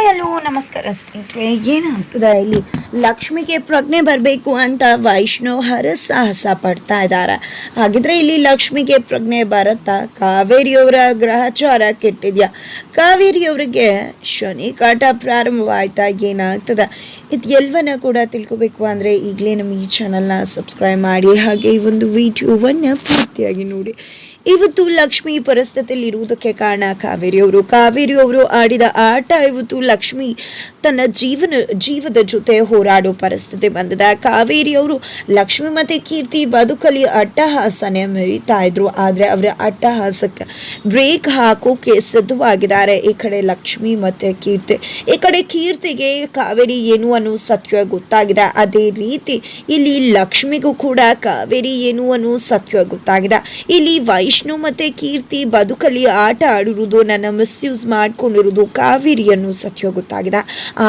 Hi, hello, ನಮಸ್ಕಾರ ಸ್ನೇಹಿತರೆ. ಏನಾಗ್ತದೆ ಇಲ್ಲಿ? ಲಕ್ಷ್ಮಿಗೆ ಪ್ರಜ್ಞೆ ಬರಬೇಕು ಅಂತ ವೈಷ್ಣವ್ ಹರಸಾಹಸ ಪಡ್ತಾ ಇದ್ದಾರೆ. ಹಾಗಿದ್ರೆ ಇಲ್ಲಿ ಲಕ್ಷ್ಮಿಗೆ ಪ್ರಜ್ಞೆ ಬರುತ್ತಾ? ಕಾವೇರಿಯವರ ಗ್ರಹಚಾರ ಕೆಟ್ಟಿದ್ಯಾ? ಕಾವೇರಿಯವರಿಗೆ ಶನಿ ಕಾಟ ಪ್ರಾರಂಭವಾಯ್ತಾ? ಏನಾಗ್ತದೆ? ಇದು ಎಲ್ಲವನ್ನ ಕೂಡ ತಿಳ್ಕೊಬೇಕು ಅಂದರೆ ಈಗಲೇ ನಮ್ಮ ಈ ಚಾನಲ್ನ ಸಬ್ಸ್ಕ್ರೈಬ್ ಮಾಡಿ. ಹಾಗೆ ಈ ಒಂದು ವಿಡಿಯೋವನ್ನು ಪೂರ್ತಿಯಾಗಿ ನೋಡಿ. ಇವತ್ತು ಲಕ್ಷ್ಮಿ ಪರಿಸ್ಥಿತಿಯಲ್ಲಿ ಇರುವುದಕ್ಕೆ ಕಾರಣ ಕಾವೇರಿಯವರು ಕಾವೇರಿಯವರು ಆಡಿದ ಆಟ ಇವತ್ತು ಲಕ್ಷ್ಮಿ ತನ್ನ ಜೀವನ, ಜೀವದ ಜೊತೆ ಹೋರಾಡೋ ಪರಿಸ್ಥಿತಿ ಬಂದಿದೆ. ಕಾವೇರಿಯವರು ಲಕ್ಷ್ಮಿ ಮತ್ತೆ ಕೀರ್ತಿ ಬದುಕಲಿ ಅಟ್ಟಹಾಸನೆ ಮರಿತಾ ಇದ್ರು. ಆದರೆ ಅವರ ಅಟ್ಟಹಾಸಕ್ಕೆ ಬ್ರೇಕ್ ಹಾಕೋಕೆ ಸಿದ್ಧವಾಗಿದ್ದಾರೆ. ಈ ಕಡೆ ಲಕ್ಷ್ಮಿ ಮತ್ತೆ ಕೀರ್ತಿ, ಈ ಕಡೆ ಕೀರ್ತಿಗೆ ಕಾವೇರಿ ಏನು ಅನ್ನೋ ಸತ್ಯ ಗೊತ್ತಾಗಿದೆ. ಅದೇ ರೀತಿ ಇಲ್ಲಿ ಲಕ್ಷ್ಮಿಗೂ ಕೂಡ ಕಾವೇರಿ ಏನು ಅನ್ನೋ ಸತ್ಯ ಗೊತ್ತಾಗಿದೆ. ಇಲ್ಲಿ ವೈಷ್ಣು ಮತ್ತು ಕೀರ್ತಿ ಬದುಕಲಿ ಆಟ ಆಡಿರುವುದು, ನನ್ನ ಮಿಸ್ಯೂಸ್ ಮಾಡ್ಕೊಂಡಿರೋದು ಕಾವೇರಿ ಅನ್ನೋ ಸತ್ಯ ಗೊತ್ತಾಗಿದೆ.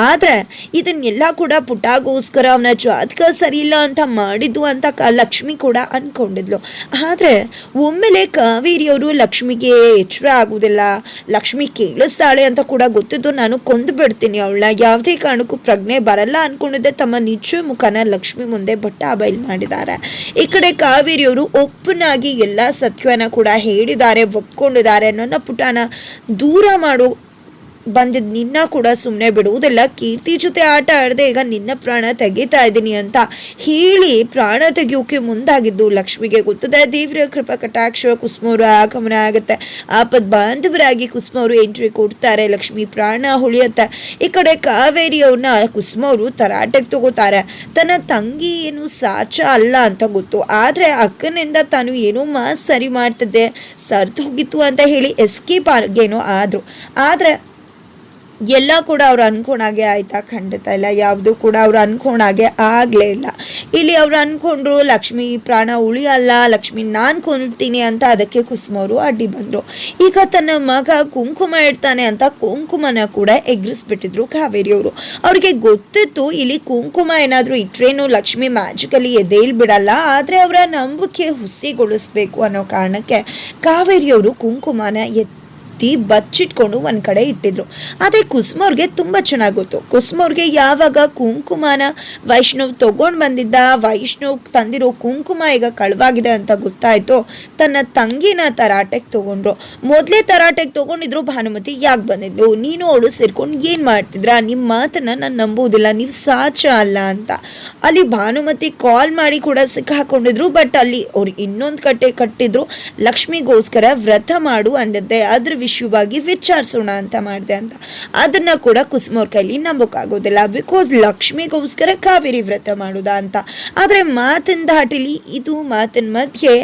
ಆದರೆ ಇದನ್ನೆಲ್ಲ ಕೂಡ ಪುಟಾಗೋಸ್ಕರ ಅವನ ಜಾತಕ ಸರಿ ಇಲ್ಲ ಅಂತ ಮಾಡಿದ್ದು ಅಂತ ಲಕ್ಷ್ಮಿ ಕೂಡ ಅಂದ್ಕೊಂಡಿದ್ಲು ಆದರೆ ಒಮ್ಮೆಲೆ ಕಾವೇರಿಯವರು ಲಕ್ಷ್ಮಿಗೆ ಎಚ್ಚರ ಆಗೋದಿಲ್ಲ ಲಕ್ಷ್ಮಿ ಕೇಳಿಸ್ತಾಳೆ ಅಂತ ಕೂಡ ಗೊತ್ತಿದ್ದು ನಾನು ಕೊಂದು ಬಿಡ್ತೀನಿ ಅವಳನ್ನ ಯಾವುದೇ ಕಾರಣಕ್ಕೂ ಪ್ರಜ್ಞೆ ಬರಲ್ಲ ಅಂದ್ಕೊಂಡಿದ್ದೆ ತಮ್ಮ ನಿಜ ಮುಖನ ಲಕ್ಷ್ಮಿ ಮುಂದೆ ಬಟ್ಟ ಬಯಲು ಮಾಡಿದ್ದಾರೆ. ಈ ಕಡೆ ಕಾವೇರಿಯವರು ಒಪ್ಪನಾಗಿ ಎಲ್ಲ ಸತ್ಯವನ್ನ ಕೂಡ ಹೇಳಿದ್ದಾರೆ ಒಪ್ಕೊಂಡಿದ್ದಾರೆ ನನ್ನ ಪುಟನ ದೂರ ಮಾಡು ಬಂದಿದ್ ನಿನ್ನ ಕೂಡ ಸುಮ್ಮನೆ ಬಿಡುವುದಿಲ್ಲ. ಕೀರ್ತಿ ಜೊತೆ ಆಟ ಆಡದೆ ಈಗ ನಿನ್ನ ಪ್ರಾಣ ತೆಗಿತಾ ಇದ್ದೀನಿ ಅಂತ ಹೇಳಿ ಪ್ರಾಣ ತೆಗೆಯೋಕೆ ಮುಂದಾಗಿದ್ದು ಲಕ್ಷ್ಮಿಗೆ ಗೊತ್ತದೆ. ದೇವ್ರ ಕೃಪಾ ಕಟಾಕ್ಷ ಕುಸುಮವರು ಆಗಮನ ಆಗುತ್ತೆ. ಆಪದ್ ಬಾಂಧವರಾಗಿ ಕುಸುಮವರು ಎಂಟ್ರಿ ಕೊಡ್ತಾರೆ. ಲಕ್ಷ್ಮಿ ಪ್ರಾಣ ಉಳಿಯುತ್ತೆ ಈ ಕಡೆ ಕಾವೇರಿ ಅವ್ರನ್ನ ಕುಸುಮವರು ತರಾಟೆಗೆ ತಗೋತಾರೆ. ತನ್ನ ತಂಗಿ ಏನು ಸಾಚ ಅಲ್ಲ ಅಂತ ಗೊತ್ತು. ಆದ್ರೆ ಅಕ್ಕನಿಂದ ತಾನು ಏನೋ ಮಾ ಸರಿ ಮಾಡ್ತಿದ್ದೆ. ಸರ್ದು ಹೋಗಿತ್ತು ಅಂತ ಹೇಳಿ ಎಸ್ಕೇಪ್ ಆಗೇನೋ ಆದ್ರು. ಆದ್ರೆ ಎಲ್ಲ ಕೂಡ ಅವ್ರು ಅನ್ಕೊಂಡಾಗೆ ಆಯ್ತಾ ಖಂಡಿತ ಇಲ್ಲ. ಯಾವುದು ಕೂಡ ಅವ್ರು ಅನ್ಕೊಂಡಾಗೆ ಆಗಲೇ ಇಲ್ಲ. ಇಲ್ಲಿ ಅವ್ರು ಅನ್ಕೊಂಡ್ರು, ಲಕ್ಷ್ಮಿ ಪ್ರಾಣ ಉಳಿಯಲ್ಲ, ಲಕ್ಷ್ಮಿ ನಾನು ಕೊಲ್ತೀನಿ ಅಂತ ಅದಕ್ಕೆ ಕುಸುಮವರು ಅಡ್ಡಿ ಬಂದರು. ಈಗ ತನ್ನ ಮಗ ಕುಂಕುಮ ಇಡ್ತಾನೆ ಅಂತ ಕುಂಕುಮನ ಕೂಡ ಎಗ್ರಿಸ್ಬಿಟ್ಟಿದ್ರು ಕಾವೇರಿಯವರು. ಅವ್ರಿಗೆ ಗೊತ್ತಿತ್ತು, ಇಲ್ಲಿ ಕುಂಕುಮ ಏನಾದರೂ ಇಟ್ರೇನು ಲಕ್ಷ್ಮಿ ಮ್ಯಾಜಿಕಲಿ ಎದೇಳ್ ಬಿಡಲ್ಲ, ಆದರೆ ಅವರ ನಂಬಿಕೆ ಹುಸಿಗೊಳಿಸ್ಬೇಕು ಅನ್ನೋ ಕಾರಣಕ್ಕೆ ಕಾವೇರಿಯವರು ಕುಂಕುಮನ ಎತ್ ಎತ್ತಿ ಬಚ್ಚಿಟ್ಕೊಂಡು ಒಂದ್ ಕಡೆ ಇಟ್ಟಿದ್ರು. ಅದೇ ಕುಸುಮವ್ರಿಗೆ ತುಂಬಾ ಚೆನ್ನಾಗಿ ಗೊತ್ತು. ಯಾವಾಗ ಕುಂಕುಮನ ವೈಷ್ಣವ್ ತಗೊಂಡ್ ಬಂದಿದ್ದ, ವೈಷ್ಣವ್ ತಂದಿರೋ ಕುಂಕುಮ ಈಗ ಕಳವಾಗಿದೆ ಅಂತ ಗೊತ್ತಾಯ್ತು. ತನ್ನ ತಂಗಿನ ತರಾಟೆಗೆ ತಗೊಂಡ್ರು. ಮೊದಲೇ ತರಾಟೆಗೆ ತಗೊಂಡಿದ್ರು ಭಾನುಮತಿ ಯಾಕೆ ಬಂದಿದ್ಲು? ನೀನು ಅವಳು ಸೇರ್ಕೊಂಡು ಏನ್ ಮಾಡ್ತಿದ್ರ? ನಿಮ್ಮ ಮಾತನ್ನ ನಾನು ನಂಬುವುದಿಲ್ಲ, ನೀವು ಸಾಚ ಅಲ್ಲ ಅಂತ. ಅಲ್ಲಿ ಭಾನುಮತಿ ಕಾಲ್ ಮಾಡಿ ಕೂಡ ಸಿಕ್ಕಾಕೊಂಡಿದ್ರು ಬಟ್ ಅಲ್ಲಿ ಅವ್ರು ಇನ್ನೊಂದು ಕಟ್ಟೆ ಕಟ್ಟಿದ್ರು. ಲಕ್ಷ್ಮಿಗೋಸ್ಕರ ವ್ರತ ಮಾಡು ಅಂದದ್ದೆ. ಅದ್ರ ವಿಷಯವಾಗಿ ವಿಚಾರಿಸೋಣ ಅಂತ ಮಾಡಿದೆ ಅಂತ. ಅದನ್ನ ಕೂಡ ಕುಸುಮವ್ರ ಕೈಲಿ ನಂಬೋಕ್ಕಾಗೋದಿಲ್ಲ. ಬಿಕಾಸ್ ಲಕ್ಷ್ಮಿಗೋಸ್ಕರ ಕಾವೇರಿ ವ್ರತ ಮಾಡೋದಾ ಅಂತ. ಆದರೆ ಮಾತಿನ ದಾಟಿಲಿ ಇದು ಮಾತಿನ ಮಧ್ಯೆ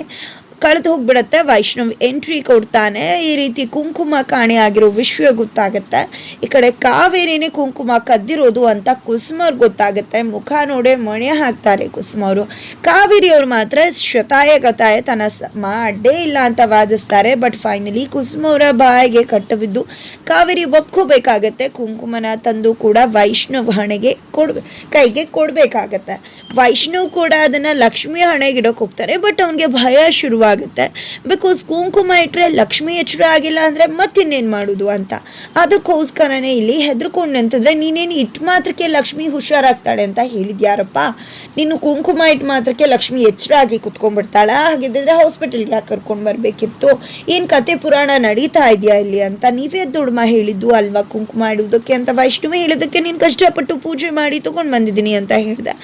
ಕಳೆದು ಹೋಗ್ಬಿಡತ್ತೆ. ವೈಷ್ಣವ್ ಎಂಟ್ರಿ ಕೊಡ್ತಾನೆ. ಈ ರೀತಿ ಕುಂಕುಮ ಕಾಣೆ ಆಗಿರೋ ವಿಷಯ ಗೊತ್ತಾಗುತ್ತೆ. ಈ ಕಡೆ ಕಾವೇರಿನೇ ಕುಂಕುಮ ಕದ್ದಿರೋದು ಅಂತ ಕುಸುಮವ್ರು ಗೊತ್ತಾಗುತ್ತೆ. ಮುಖ ನೋಡೆ ಮಣೆ ಹಾಕ್ತಾರೆ ಕಾವೇರಿ ಅವ್ರು ಮಾತ್ರ ಶತಾಯ ಗತಾಯ ತನ್ನ ಮಾಡೇ ಇಲ್ಲ ಅಂತ ವಾದಿಸ್ತಾರೆ. ಬಟ್ ಫೈನಲಿ ಕುಸುಮವರ ಬಾಯಿಗೆ ಕಟ್ಟಬಿದ್ದು ಕಾವೇರಿ ಒಪ್ಕೋಬೇಕಾಗತ್ತೆ. ಕುಂಕುಮನ ತಂದು ಕೂಡ ವೈಷ್ಣವ್ ಹಣೆಗೆ ಕೊಡ್ಬೇ ಕೈಗೆ ಕೊಡ್ಬೇಕಾಗತ್ತೆ. ವೈಷ್ಣವ್ ಕೂಡ ಅದನ್ನ ಲಕ್ಷ್ಮಿ ಹಣೆಗೆ ಇಡೋಕೆ ಹೋಗ್ತಾರೆ. ಬಟ್ ಅವನಿಗೆ ಭಯ ಶುರುವಾಗುತ್ತೆ ಬಿಕಾಸ್ ಕುಂಕುಮ ಇಟ್ಟರೆ ಲಕ್ಷ್ಮಿ ಎಚ್ಚರ ಆಗಿಲ್ಲ ಅಂದರೆ ಮತ್ತಿನ್ನೇನು ಮಾಡೋದು ಅಂತ? ಅದಕ್ಕೋಸ್ಕರನೇ ಇಲ್ಲಿ ಹೆದರ್ಕೊಂಡು ಅಂತಂದರೆ ನೀನೇನು ಇಟ್ಟು ಮಾತ್ರಕ್ಕೆ ಲಕ್ಷ್ಮಿ ಹುಷಾರಾಗ್ತಾಳೆ ಅಂತ ಹೇಳಿದ್ಯಾರಪ್ಪ ನೀನು ಕುಂಕುಮ ಇಟ್ಟು ಮಾತ್ರಕ್ಕೆ ಲಕ್ಷ್ಮಿ ಎಚ್ಚರ ಆಗಿ ಕುತ್ಕೊಂಡ್ಬಿಡ್ತಾಳ? ಹಾಗಿದ್ದರೆ ಹಾಸ್ಪಿಟಲ್ಗೆ ಯಾಕೆ ಕರ್ಕೊಂಡು ಬರಬೇಕಿತ್ತು? ಏನು ಕತೆ ಪುರಾಣ ನಡೀತಾ ಇದೆಯಾ ಇಲ್ಲಿ ಅಂತ? ನೀವೇ ದುಡ್ಮ ಹೇಳಿದ್ದು ಅಲ್ವಾ ಕುಂಕುಮ ಇಡುವುದಕ್ಕೆ ಅಂತ? ವೈಷ್ಣವಿ ಹೇಳಿದ್ದಕ್ಕೆ ನೀನು ಕಷ್ಟಪಟ್ಟು ಪೂಜೆ ಮಾಡಿ ತೊಗೊಂಡು ಬಂದಿದ್ದೀನಿ ಅಂತ ಹೇಳಿದೆ.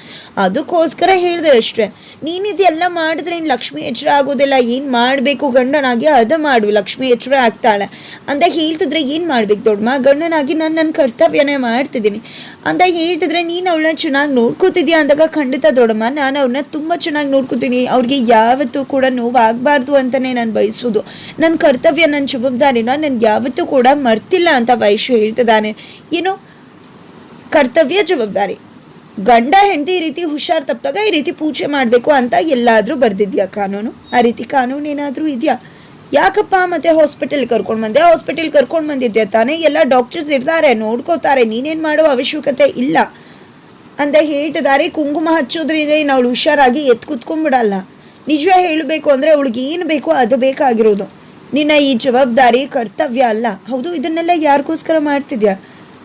ಅದಕ್ಕೋಸ್ಕರ ಹೇಳಿದೆ ಅಷ್ಟೇ. ನೀನು ಇದೆಲ್ಲ ಮಾಡಿದ್ರೆ ಇನ್ನು ಲಕ್ಷ್ಮಿ ಎಚ್ಚರ ಆಗೋದಿಲ್ಲ ಏನು ಮಾಡಬೇಕು ಗಂಡನಾಗಿ? ಅದ ಮಾಡು, ಲಕ್ಷ್ಮಿ ಎಚ್ಚರ ಆಗ್ತಾಳೆ. ಅಂತ ಹೇಳ್ತಿದ್ರೆ, ಏನು ಮಾಡ್ಬೇಕು ದೊಡ್ಡಮ್ಮ? ಗಂಡನಾಗಿ ನಾನು ನನ್ನ ಕರ್ತವ್ಯನೇ ಮಾಡ್ತಿದ್ದೀನಿ. ಅಂತ ಹೇಳ್ತಿದ್ರೆ, ನೀನು ಅವಳನ್ನ ಚೆನ್ನಾಗಿ ನೋಡ್ಕೋತಿದ್ಯಾ? ಅಂದಾಗ, ಖಂಡಿತ ದೊಡ್ಡಮ್ಮ, ನಾನು ಅವ್ರನ್ನ ತುಂಬ ಚೆನ್ನಾಗಿ ನೋಡ್ಕೋತೀನಿ. ಅವ್ರಿಗೆ ಯಾವತ್ತೂ ಕೂಡ ನೋವಾಗಬಾರ್ದು ಅಂತಲೇ ನಾನು ಬಯಸೋದು. ನನ್ನ ಕರ್ತವ್ಯ ನನ್ನ ಜವಾಬ್ದಾರಿನ ನನ್ಗೆ ಯಾವತ್ತೂ ಕೂಡ ಮರ್ತಿಲ್ಲ, ಅಂತ ವೈಶ್ಯ ಹೇಳ್ತಿದ್ದಾನೆ. ಏನು? ಕರ್ತವ್ಯ, ಜವಾಬ್ದಾರಿ. ಗಂಡ ಹೆಂಡತಿ ಈ ರೀತಿ ಹುಷಾರ್ ತಪ್ಪಾಗ ಈ ರೀತಿ ಪೂಜೆ ಮಾಡಬೇಕು ಅಂತ ಎಲ್ಲಾದರೂ ಬರೆದಿದ್ಯಾ ಕಾನೂನು? ಆ ರೀತಿ ಕಾನೂನು ಏನಾದರೂ ಇದೆಯಾ? ಯಾಕಪ್ಪ ಮತ್ತೆ ಹಾಸ್ಪಿಟಲ್ ಕರ್ಕೊಂಡು ಬಂದೆ? ಹಾಸ್ಪಿಟಲ್ ಕರ್ಕೊಂಡು ಬಂದಿದ್ದೆ ತಾನೇ? ಎಲ್ಲ ಡಾಕ್ಟರ್ಸ್ ಇರ್ತಾರೆ, ನೋಡ್ಕೋತಾರೆ, ನೀನೇನು ಮಾಡೋ ಅವಶ್ಯಕತೆ ಇಲ್ಲ. ಅಂತ ಹೇಳ್ತಿದ್ದಾರೆ ಕುಂಕುಮ ಹಚ್ಚೋದ್ರಿಂದ ಅವಳು ಹುಷಾರಾಗಿ ಎತ್ತು ಕುತ್ಕೊಂಡ್ಬಿಡಲ್ಲ. ನಿಜ ಹೇಳಬೇಕು ಅಂದರೆ ಅವಳಿಗೆ ಏನು ಬೇಕೋ ಅದು ಬೇಕಾಗಿರೋದು. ನಿನ್ನ ಈ ಜವಾಬ್ದಾರಿ ಕರ್ತವ್ಯ ಅಲ್ಲ. ಹೌದು, ಇದನ್ನೆಲ್ಲ ಯಾರಿಗೋಸ್ಕರ ಮಾಡ್ತಿದ್ಯಾ?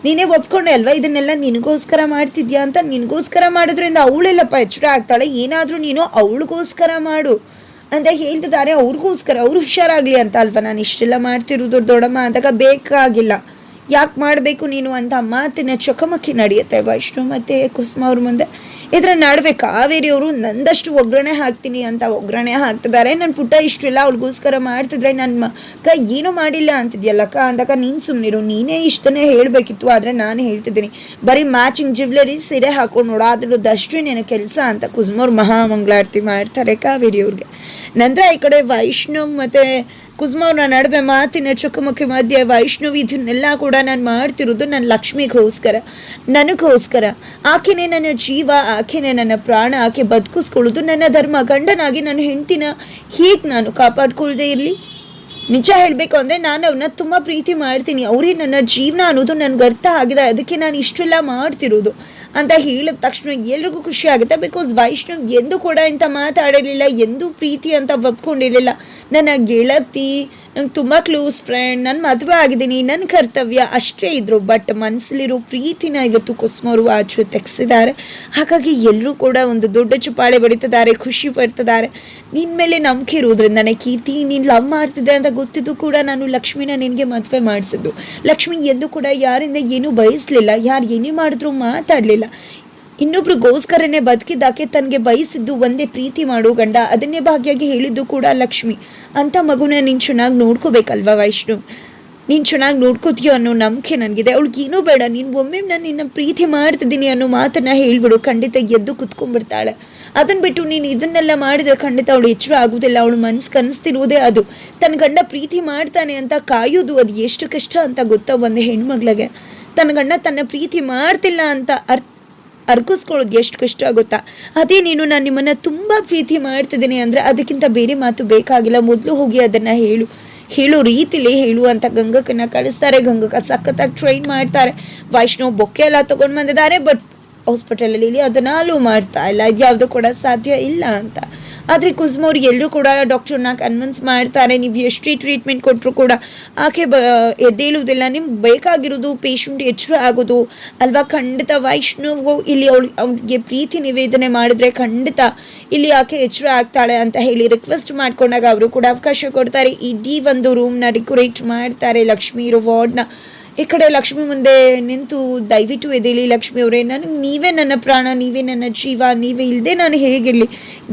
ನೀನೇ ಒಪ್ಕೊಂಡೆ ಅಲ್ವಾ? ಇದನ್ನೆಲ್ಲ ನಿನಗೋಸ್ಕರ ಮಾಡ್ತಿದ್ಯಾ ಅಂತ ನಿನಗೋಸ್ಕರ ಮಾಡೋದ್ರಿಂದ ಅವಳೆಲ್ಲಪ್ಪ ಎಚ್ಚರ ಆಗ್ತಾಳೆ. ಏನಾದರೂ ನೀನು ಅವಳಿಗೋಸ್ಕರ ಮಾಡು ಅಂತ ಹೇಳ್ತಿದ್ದಾರೆ. ಅವ್ರಿಗೋಸ್ಕರ, ಅವ್ರು ಹುಷಾರಾಗಲಿ ಅಂತ ಅಲ್ವಾ? ನಾನು ಇಷ್ಟೆಲ್ಲ ಮಾಡ್ತಿರೋದು ದೊಡ್ಡಮ್ಮ ಅಂದಾಗ ಬೇಕಾಗಿಲ್ಲ. ಯಾಕೆ ಮಾಡಬೇಕು ನೀನು ಅಂತ ಮಾತಿನ ಚಕಮಕಿ ನಡೆಯುತ್ತೆ. ವೈಷ್ಣು ಮತ್ತು ಕುಸುಮ ಅವ್ರ ಮುಂದೆ ಇದರ ನಡುವೆ ಕಾವೇರಿ ಅವರು ನಂದಷ್ಟು ಒಗ್ಗರಣೆ ಹಾಕ್ತೀನಿ ಅಂತ ಒಗ್ಗರಣೆ ಹಾಕ್ತಿದ್ದಾರೆ. ನನ್ನ ಪುಟ್ಟ ಇಷ್ಟೆಲ್ಲ ಅವ್ಳಿಗೋಸ್ಕರ ಮಾಡ್ತಿದ್ರೆ ನನ್ನ ಮಕ್ಕ ಏನೂ ಮಾಡಿಲ್ಲ ಅಂತಿದ್ಯಲ್ಲಕ್ಕ ಅಂದಾಗ ನೀನು ಸುಮ್ಮನಿರು ನೀನೇ ಇಷ್ಟನೇ ಹೇಳಬೇಕಿತ್ತು, ಆದರೆ ನಾನು ಹೇಳ್ತಿದ್ದೀನಿ. ಬರೀ ಮ್ಯಾಚಿಂಗ್ ಜ್ಯುವೆಲರಿ ಸೀರೆ ಹಾಕೊಂಡು ನೋಡಾದ್ರದ್ದಷ್ಟು ನಿನ್ನ ಕೆಲಸ ಅಂತ ಕುಸುಮವ್ರು ಮಹಾಮಂಗಳಾರತಿ ಮಾಡ್ತಾರೆ ಕಾವೇರಿ ಅವ್ರಿಗೆ ನಂತರ ಈ ಕಡೆ ವೈಷ್ಣವ್ ಮತ್ತು ಕುಸುಮವ್ರ ನಡುವೆ ಮಾತಿನ ಚುಕ್ಕಮುಖಿ ಮಧ್ಯೆ ವೈಷ್ಣವಿ ಇದನ್ನೆಲ್ಲ ಕೂಡ ನಾನು ಮಾಡ್ತಿರೋದು ನನ್ನ ಲಕ್ಷ್ಮಿಗೋಸ್ಕರ, ನನಗೋಸ್ಕರ. ಆಕೆನೇ ನನ್ನ ಜೀವ, ಆಕೆನೇ ನನ್ನ ಪ್ರಾಣ, ಆಕೆ ಬದುಕಿಸ್ಕೊಳ್ಳೋದು ನನ್ನ ಧರ್ಮ. ಗಂಡನಾಗಿ ನನ್ನ ಹೆಂಡತಿನ ಹೀಗೆ ನಾನು ಕಾಪಾಡ್ಕೊಳ್ದೇ ಇರಲಿ? ನಿಜ ಹೇಳಬೇಕು ಅಂದರೆ ನಾನು ಅವನ್ನ ತುಂಬ ಪ್ರೀತಿ ಮಾಡ್ತೀನಿ. ಅವರೇ ನನ್ನ ಜೀವನ ಅನ್ನೋದು ನನಗೆ ಅರ್ಥ ಆಗಿದೆ. ಅದಕ್ಕೆ ನಾನು ಇಷ್ಟೆಲ್ಲ ಮಾಡ್ತಿರೋದು. ಅಂತ ಹೇಳಿದ ತಕ್ಷಣ ಎಲ್ರಿಗೂ ಖುಷಿ ಆಗುತ್ತೆ. ಬಿಕಾಸ್ ವೈಷ್ಣವ್ ಎಂದೂ ಕೂಡ ಇಂಥ ಮಾತಾಡಿರಲಿಲ್ಲ ಎಂದೂ ಪ್ರೀತಿ ಅಂತ ಒಪ್ಕೊಂಡಿರಲಿಲ್ಲ. ನನ್ನ ಗೆಳತಿ, ನಂಗೆ ತುಂಬ ಕ್ಲೋಸ್ ಫ್ರೆಂಡ್ ನನ್ನ ಮದುವೆ ಆಗಿದ್ದೀನಿ ನನ್ನ ಕರ್ತವ್ಯ ಅಷ್ಟೇ ಇದ್ರು. ಬಟ್ ಮನಸ್ಸಲ್ಲಿರೋ ಪ್ರೀತಿನ ಇವತ್ತು ಕುಸುಮರು ಆಚೆ ತೆಗೆಸಿದ್ದಾರೆ. ಹಾಗಾಗಿ ಎಲ್ಲರೂ ಕೂಡ ಒಂದು ದೊಡ್ಡ ಚುಪಾಳೆ ಬಡಿತಿದ್ದಾರೆ, ಖುಷಿ ಪಡ್ತಿದ್ದಾರೆ. ನಿನ್ನ ಮೇಲೆ ನಂಬಿಕೆ ಇರೋದ್ರಿಂದನೇ ಕೀರ್ತಿ, ನೀನು ಲವ್ ಮಾಡ್ತಿದ್ದೆ ಅಂತ ಗೊತ್ತಿದ್ದು ಕೂಡ ನಾನು ಲಕ್ಷ್ಮಿನ ನಿನಗೆ ಮದುವೆ ಮಾಡಿಸಿದ್ದು. ಲಕ್ಷ್ಮಿ ಎಂದು ಕೂಡ ಯಾರಿಂದ ಏನೂ ಬಯಸಲಿಲ್ಲ, ಯಾರು ಏನೇ ಮಾಡಿದ್ರು ಮಾತಾಡಲಿಲ್ಲ. ಇನ್ನೊಬ್ರಿಗೋಸ್ಕರನೇ ಬದುಕಿದ್ದಾಕೆ ತನಗೆ ಬಯಸಿದ್ದು ಒಂದೇ ಪ್ರೀತಿ ಮಾಡು ಗಂಡ. ಅದನ್ನೇ ಭಾಗ್ಯಾಗಿ ಹೇಳಿದ್ದು ಕೂಡ ಲಕ್ಷ್ಮಿ. ಅಂತ ಮಗುನ ನೀನು ಚೆನ್ನಾಗಿ ನೋಡ್ಕೋಬೇಕಲ್ವಾ ವೈಷ್ಣು? ನೀನು ಚೆನ್ನಾಗಿ ನೋಡ್ಕೋತೀಯೋ ಅನ್ನೋ ನಂಬಿಕೆ ನನಗಿದೆ. ಅವಳಿಗೆ ಏನೂ ಬೇಡ. ನೀನು ಒಮ್ಮೆ ನಾನು ನಿನ್ನ ಪ್ರೀತಿ ಮಾಡ್ತಿದ್ದೀನಿ ಅನ್ನೋ ಮಾತನ್ನ ಹೇಳಿಬಿಡು. ಖಂಡಿತ ಎದ್ದು ಕುತ್ಕೊಂಡ್ಬಿಡ್ತಾಳೆ. ಅದನ್ನು ಬಿಟ್ಟು ನೀನು ಇದನ್ನೆಲ್ಲ ಮಾಡಿದ್ರೆ ಖಂಡಿತ ಅವಳು ಹೆಚ್ಚು ಆಗುವುದಿಲ್ಲ ಅವಳು ಮನಸ್ಸು ಕನಸ್ತಿರುವುದೇ ಅದು. ತನ್ನ ಗಂಡ ಪ್ರೀತಿ ಮಾಡ್ತಾನೆ ಅಂತ ಕಾಯೋದು ಅದು ಎಷ್ಟು ಕಷ್ಟ ಅಂತ ಗೊತ್ತಾ ಒಂದು ಹೆಣ್ಮಗ್ಳಿಗೆ. ತನ್ನ ಗಂಡ ತನ್ನ ಪ್ರೀತಿ ಮಾಡ್ತಿಲ್ಲ ಅಂತ ಅರ್ ಅರ್ಗಿಸ್ಕೊಳ್ಳೋದು ಎಷ್ಟು ಕಷ್ಟ ಆಗುತ್ತಾ ಅದೇ ನೀನು ನಾನು ನಿಮ್ಮನ್ನು ತುಂಬ ಪ್ರೀತಿ ಮಾಡ್ತಿದ್ದೀನಿ ಅಂದರೆ ಅದಕ್ಕಿಂತ ಬೇರೆ ಮಾತು ಬೇಕಾಗಿಲ್ಲ. ಮೊದಲು ಹೋಗಿ ಅದನ್ನು ಹೇಳು. ಹೇಳೋ ರೀತಿಲಿ ಹೇಳು ಅಂತ ಗಂಗಕ್ಕನ್ನ ಕಳಿಸ್ತಾರೆ. ಗಂಗಕ್ಕ ಸಖತ್ತಾಗಿ ಟ್ರೈನ್ ಮಾಡ್ತಾರೆ. ವೈಷ್ಣವ್ ಬೊಕ್ಕೆ ಎಲ್ಲ ತೊಗೊಂಡು ಬಂದಿದ್ದಾರೆ ಬಟ್ ಹಾಸ್ಪಿಟಲಲ್ಲಿ ಅದನ್ನು ಮಾಡ್ತಾ ಇಲ್ಲ. ಯಾವುದು ಕೂಡ ಸಾಧ್ಯ ಇಲ್ಲ ಅಂತ. ಆದರೆ ಕುಸುಮವ್ರು ಎಲ್ಲರೂ ಕೂಡ ಡಾಕ್ಟರ್ನ ಕನ್ವಿನ್ಸ್ ಮಾಡ್ತಾರೆ. ನೀವು ಎಷ್ಟೇ ಟ್ರೀಟ್ಮೆಂಟ್ ಕೊಟ್ಟರು ಕೂಡ ಆಕೆ ಬ ಎದ್ದೇಳುವುದಿಲ್ಲ ನಿಮ್ಗೆ ಬೇಕಾಗಿರೋದು ಪೇಷಂಟ್ ಎಚ್ಚರ ಆಗೋದು ಅಲ್ವಾ? ಖಂಡಿತ ವೈಷ್ಣವ್ ಇಲ್ಲಿ ಅವಳು ಅವ್ರಿಗೆ ಪ್ರೀತಿ ನಿವೇದನೆ ಮಾಡಿದ್ರೆ ಖಂಡಿತ ಇಲ್ಲಿ ಆಕೆ ಎಚ್ಚರ ಆಗ್ತಾಳೆ ಅಂತ ಹೇಳಿ ರಿಕ್ವೆಸ್ಟ್ ಮಾಡ್ಕೊಂಡಾಗ ಅವರು ಕೂಡ ಅವಕಾಶ ಕೊಡ್ತಾರೆ. ಇಡೀ ಒಂದು ರೂಮ್ನ ಡೆಕೋರೇಟ್ ಮಾಡ್ತಾರೆ ಲಕ್ಷ್ಮೀ ಇರೋ ವಾರ್ಡ್ನ ಈ ಕಡೆ ಲಕ್ಷ್ಮಿ ಮುಂದೆ ನಿಂತು ದಯವಿಟ್ಟು ಎದೇಳಿ ಲಕ್ಷ್ಮಿ ಅವರೇ ನನಗೆ ನೀವೇ ನನ್ನ ಪ್ರಾಣ, ನೀವೇ ನನ್ನ ಜೀವ, ನೀವೇ ಇಲ್ಲದೆ ನಾನು ಹೇಗಿರಲಿ?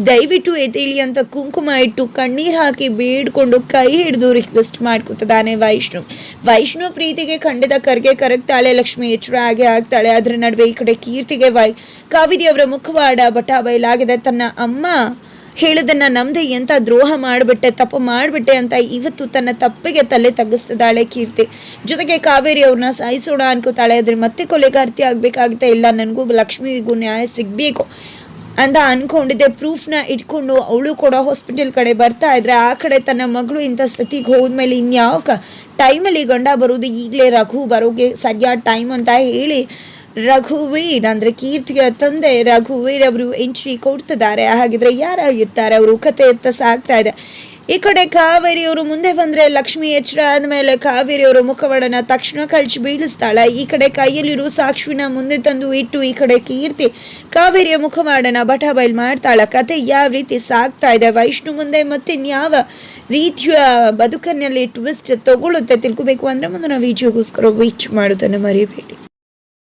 ದಯವಿಟ್ಟು ಎದೇಳಿ ಅಂತ ಕುಂಕುಮ ಇಟ್ಟು ಕಣ್ಣೀರು ಹಾಕಿ ಬೇಡ್ಕೊಂಡು ಕೈ ಹಿಡಿದು ರಿಕ್ವೆಸ್ಟ್ ಮಾಡ್ಕೊತಿದ್ದಾನೆ ವೈಷ್ಣು. ವೈಷ್ಣು ಪ್ರೀತಿಗೆ ಖಂಡದ ಕರ್ಗೆ ಕರಗ್ತಾಳೆ, ಲಕ್ಷ್ಮಿ ಎಚ್ಚರ ಹಾಗೆ ಆಗ್ತಾಳೆ. ಅದರ ನಡುವೆ ಈ ಕಡೆ ಕೀರ್ತಿಗೆ ವೈ ಕಾವೇರಿ ಅವರ ಮುಖವಾಡ ಬಟಾ ಬಯಲಾಗಿದೆ ತನ್ನ ಅಮ್ಮ ಹೇಳೋದನ್ನ ನಮ್ದೆ ಎಂತ ದ್ರೋಹ ಮಾಡಿಬಿಟ್ಟೆ, ತಪ್ಪು ಮಾಡಿಬಿಟ್ಟೆ ಅಂತ ಇವತ್ತು ತನ್ನ ತಪ್ಪಿಗೆ ತಲೆ ತಗ್ಗಿಸ್ತಿದ್ದಾಳೆ ಕೀರ್ತಿ. ಜೊತೆಗೆ ಕಾವೇರಿ ಅವ್ರನ್ನ ಸಾಯಿಸೋಣ ಅನ್ಕೋತಾಳೆ, ಆದ್ರೆ ಮತ್ತೆ ಕೊಲೆಗಾರ್ತಿ ಆಗಬೇಕಾಗುತ್ತೆ. ಇಲ್ಲ, ನನಗೂ ಲಕ್ಷ್ಮಿಗೂ ನ್ಯಾಯ ಸಿಗಬೇಕು ಅಂತ ಅನ್ಕೊಂಡಿದ್ದೆ. ಪ್ರೂಫ್ನ ಇಟ್ಕೊಂಡು ಅವಳು ಕೂಡ ಹಾಸ್ಪಿಟಲ್ ಕಡೆ ಬರ್ತಾ ಇದ್ರೆ ಆ ಕಡೆ ತನ್ನ ಮಗಳು ಇಂಥ ಸ್ಥಿತಿಗೆ ಹೋದ್ಮೇಲೆ ಇನ್ಯಾವ ಟೈಮಲ್ಲಿ ಗಂಡ ಬರೋದು ಈಗಲೇ ರಘು ಬರೋಗೆ ಸರಿಯಾದ ಟೈಮ್ ಅಂತ ಹೇಳಿ ರಘುವೀರ್ ಅಂದ್ರೆ ಕೀರ್ತಿಯ ತಂದೆ ರಘುವೀರ್ ಅವರು ಎಂಟ್ರಿ ಕೊಡ್ತಿದ್ದಾರೆ. ಹಾಗಿದ್ರೆ ಯಾರಾಗಿರ್ತಾರೆ ಅವರು ಕತೆ ಎತ್ತ ಸಾಗ್ತಾ ಇದೆ. ಈ ಕಡೆ ಕಾವೇರಿ ಅವರು ಮುಂದೆ ಬಂದ್ರೆ ಲಕ್ಷ್ಮಿ ಎಚ್ಚರ ಆದ್ಮೇಲೆ ಕಾವೇರಿ ಅವರು ಮುಖವಾಡನ ತಕ್ಷಣ ಕಳ್ಚಿ ಬೀಳಿಸ್ತಾಳೆ. ಈ ಕಡೆ ಕೈಯಲ್ಲಿರೋ ಸಾಕ್ಷಿನ ಮುಂದೆ ತಂದು ಇಟ್ಟು ಈ ಕಡೆ ಕೀರ್ತಿ ಕಾವೇರಿಯ ಮುಖವಾಡನ ಬಟ ಬೈಲ್ ಮಾಡ್ತಾಳ. ಕತೆ ಯಾವ ರೀತಿ ಸಾಗ್ತಾ ಇದೆ? ವೈಷ್ಣು ಮುಂದೆ ಮತ್ತೆ ಯಾವ ರೀತಿಯ ಬದುಕನ್ನಲ್ಲಿ ಟ್ವಿಸ್ಟ್ ತಗೊಳ್ಳುತ್ತೆ ತಿಳ್ಕೊಬೇಕು ಅಂದ್ರೆ ನಾವು ವಿಡಿಯೋಗೋಸ್ಕರ ವೀಚ್ ಮಾಡೋದನ್ನು ಮರಿಬೇಡಿ